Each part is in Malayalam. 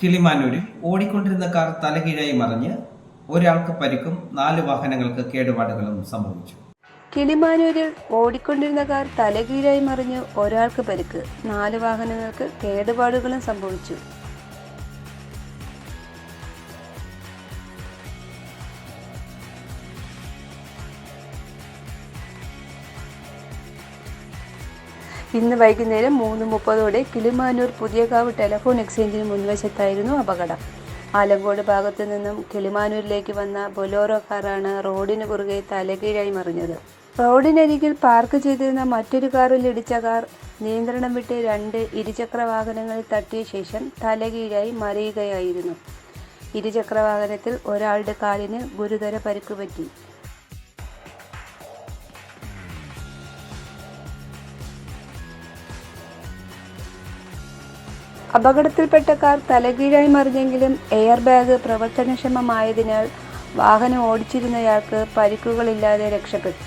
കിളിമാനൂരിൽ ഓടിക്കൊണ്ടിരുന്ന കാർ തലകീഴായി മറിഞ്ഞ് ഒരാൾക്ക് പരിക്കും നാല് വാഹനങ്ങൾക്ക് കേടുപാടുകളും സംഭവിച്ചു. കിളിമാനൂരിൽ ഓടിക്കൊണ്ടിരുന്ന കാർ തലകീഴായി മറിഞ്ഞ് ഒരാൾക്ക് പരിക്ക് നാല് വാഹനങ്ങൾക്ക് കേടുപാടുകളും സംഭവിച്ചു. ഇന്ന് വൈകുന്നേരം മൂന്ന് മുപ്പതോടെ കിളിമാനൂർ പുതിയകാവ് ടെലഫോൺ എക്സ്ചേഞ്ചിന് മുൻവശത്തായിരുന്നു അപകടം. ആലങ്കോട് ഭാഗത്തു നിന്നും കിളിമാനൂരിലേക്ക് വന്ന ബൊലോറോ കാറാണ് റോഡിന് കുറുകെ തലകീഴായി മറിഞ്ഞത്. റോഡിനരികിൽ പാർക്ക് ചെയ്തിരുന്ന മറ്റൊരു കാറിൽ ഇടിച്ച കാർ നിയന്ത്രണം വിട്ട് രണ്ട് ഇരുചക്ര വാഹനങ്ങളിൽ തട്ടിയ ശേഷം തലകീഴായി മറിയുകയായിരുന്നു. ഇരുചക്ര വാഹനത്തിൽ ഒരാളുടെ കാലിന് ഗുരുതര പരിക്ക് അപകടത്തിൽപ്പെട്ട കാർ തലകീഴായി മറിഞ്ഞെങ്കിലും എയർ ബാഗ് പ്രവർത്തനക്ഷമമായതിനാൽ വാഹനം ഓടിച്ചിരുന്നയാൾക്ക് പരിക്കുകളില്ലാതെ രക്ഷപ്പെട്ടു.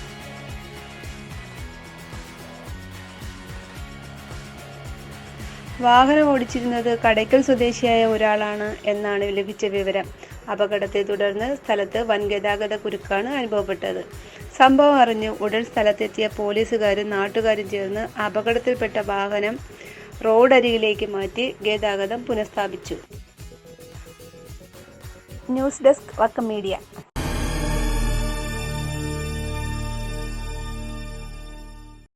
വാഹനം ഓടിച്ചിരുന്നത് കടയ്ക്കൽ സ്വദേശിയായ ഒരാളാണ് എന്നാണ് ലഭിച്ച വിവരം. അപകടത്തെ തുടർന്ന് സ്ഥലത്ത് വൻ ഗതാഗത കുരുക്കാണ് അനുഭവപ്പെട്ടത്. സംഭവം അറിഞ്ഞ് ഉടൻ സ്ഥലത്തെത്തിയ പോലീസുകാരും നാട്ടുകാരും ചേർന്ന് അപകടത്തിൽപ്പെട്ട വാഹനം റോഡരികിലേക്ക് മാറ്റി ഗതാഗതം പുനഃസ്ഥാപിച്ചു. News desk Vakkam media.